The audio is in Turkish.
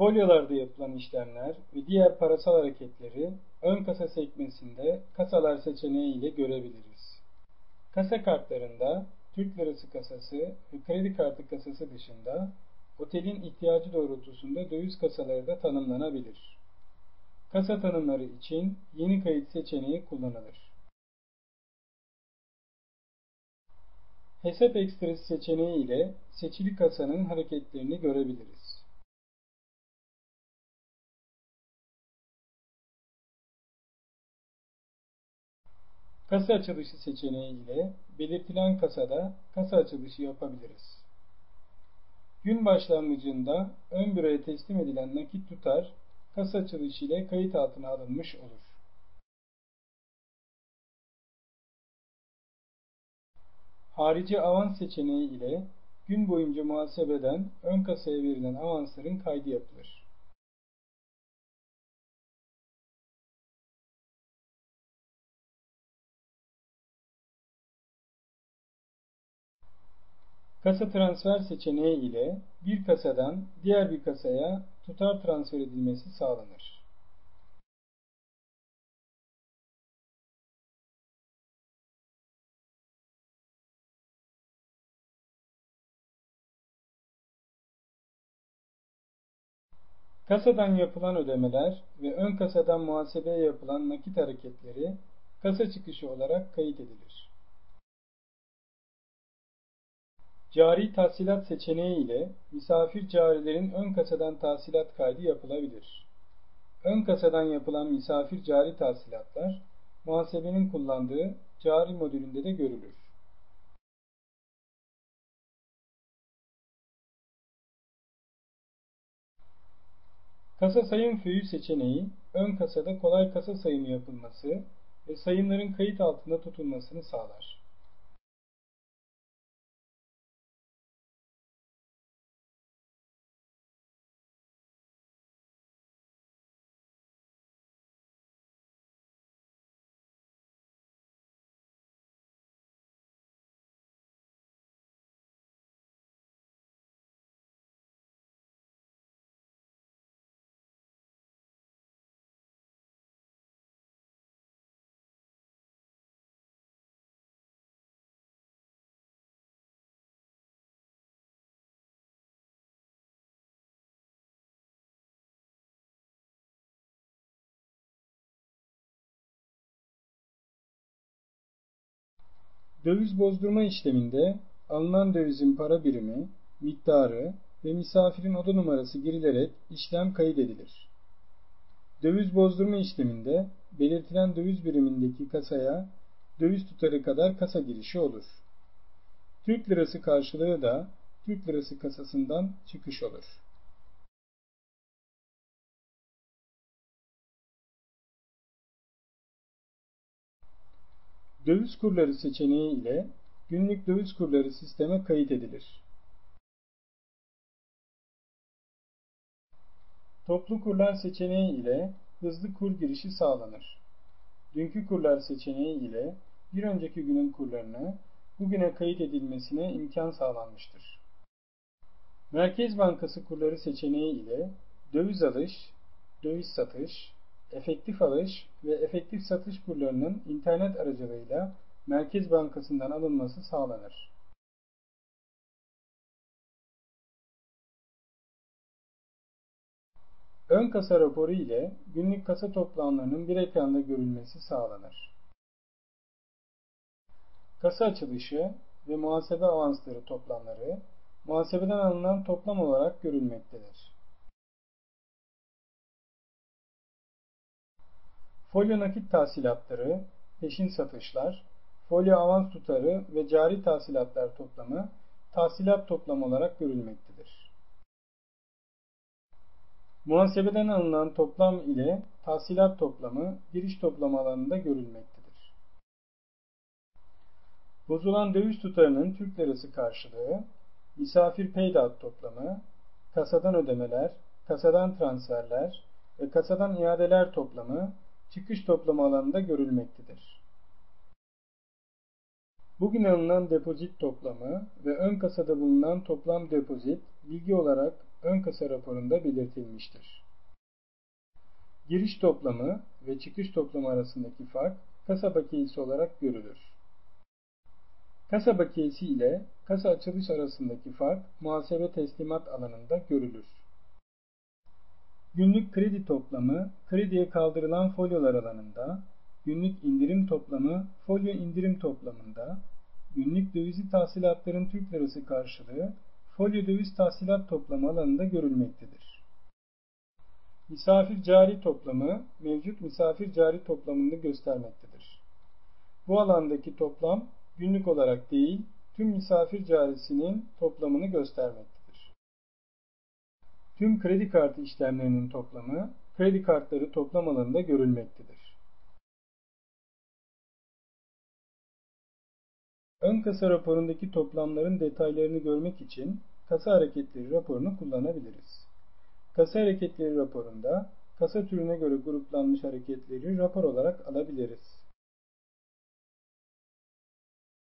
Folyolarda yapılan işlemler ve diğer parasal hareketleri ön kasa sekmesinde kasalar seçeneği ile görebiliriz. Kasa kartlarında Türk Lirası kasası ve kredi kartı kasası dışında otelin ihtiyacı doğrultusunda döviz kasaları da tanımlanabilir. Kasa tanımları için yeni kayıt seçeneği kullanılır. Hesap ekstresi seçeneği ile seçili kasanın hareketlerini görebiliriz. Kasa açılışı seçeneği ile belirtilen kasada kasa açılışı yapabiliriz. Gün başlangıcında ön büroya teslim edilen nakit tutar kasa açılışı ile kayıt altına alınmış olur. Harici avans seçeneği ile gün boyunca muhasebeden ön kasaya verilen avansların kaydı yapılır. Kasa transfer seçeneği ile bir kasadan diğer bir kasaya tutar transfer edilmesi sağlanır. Kasadan yapılan ödemeler ve ön kasadan muhasebeye yapılan nakit hareketleri kasa çıkışı olarak kayıt edilir. Cari tahsilat seçeneği ile misafir carilerin ön kasadan tahsilat kaydı yapılabilir. Ön kasadan yapılan misafir cari tahsilatlar muhasebenin kullandığı cari modülünde de görülür. Kasa sayım föyü seçeneği ön kasada kolay kasa sayımı yapılması ve sayımların kayıt altında tutulmasını sağlar. Döviz bozdurma işleminde alınan dövizin para birimi, miktarı ve misafirin oda numarası girilerek işlem kaydedilir. Döviz bozdurma işleminde belirtilen döviz birimindeki kasaya döviz tutarı kadar kasa girişi olur. Türk lirası karşılığı da Türk lirası kasasından çıkış olur. Döviz kurları seçeneği ile günlük döviz kurları sisteme kayıt edilir. Toplu kurlar seçeneği ile hızlı kur girişi sağlanır. Dünkü kurlar seçeneği ile bir önceki günün kurlarını bugüne kayıt edilmesine imkan sağlanmıştır. Merkez Bankası kurları seçeneği ile döviz alış, döviz satış, efektif alış ve efektif satış kurlarının internet aracılığıyla Merkez Bankası'ndan alınması sağlanır. Ön kasa raporu ile günlük kasa toplamlarının bir ekranda görülmesi sağlanır. Kasa açılışı ve muhasebe avansları toplamları muhasebeden alınan toplam olarak görülmektedir. Folyo nakit tahsilatları, peşin satışlar, folyo avans tutarı ve cari tahsilatlar toplamı tahsilat toplamı olarak görülmektedir. Muhasebeden alınan toplam ile tahsilat toplamı giriş toplamı alanında görülmektedir. Bozulan döviz tutarının Türk lirası karşılığı, misafir peydat toplamı, kasadan ödemeler, kasadan transferler ve kasadan iadeler toplamı çıkış toplama alanında görülmektedir. Bugün alınan depozit toplamı ve ön kasada bulunan toplam depozit bilgi olarak ön kasa raporunda belirtilmiştir. Giriş toplamı ve çıkış toplamı arasındaki fark kasa bakiyesi olarak görülür. Kasa bakiyesi ile kasa açılış arasındaki fark muhasebe teslimat alanında görülür. Günlük kredi toplamı krediye kaldırılan folyolar alanında, günlük indirim toplamı folyo indirim toplamında, günlük dövizi tahsilatların Türk lirası karşılığı folyo döviz tahsilat toplamı alanında görülmektedir. Misafir cari toplamı mevcut misafir cari toplamını göstermektedir. Bu alandaki toplam günlük olarak değil, tüm misafir carisinin toplamını göstermektedir. Tüm kredi kartı işlemlerinin toplamı kredi kartları toplam alanında görülmektedir. Ön kasa raporundaki toplamların detaylarını görmek için kasa hareketleri raporunu kullanabiliriz. Kasa hareketleri raporunda kasa türüne göre gruplanmış hareketleri rapor olarak alabiliriz.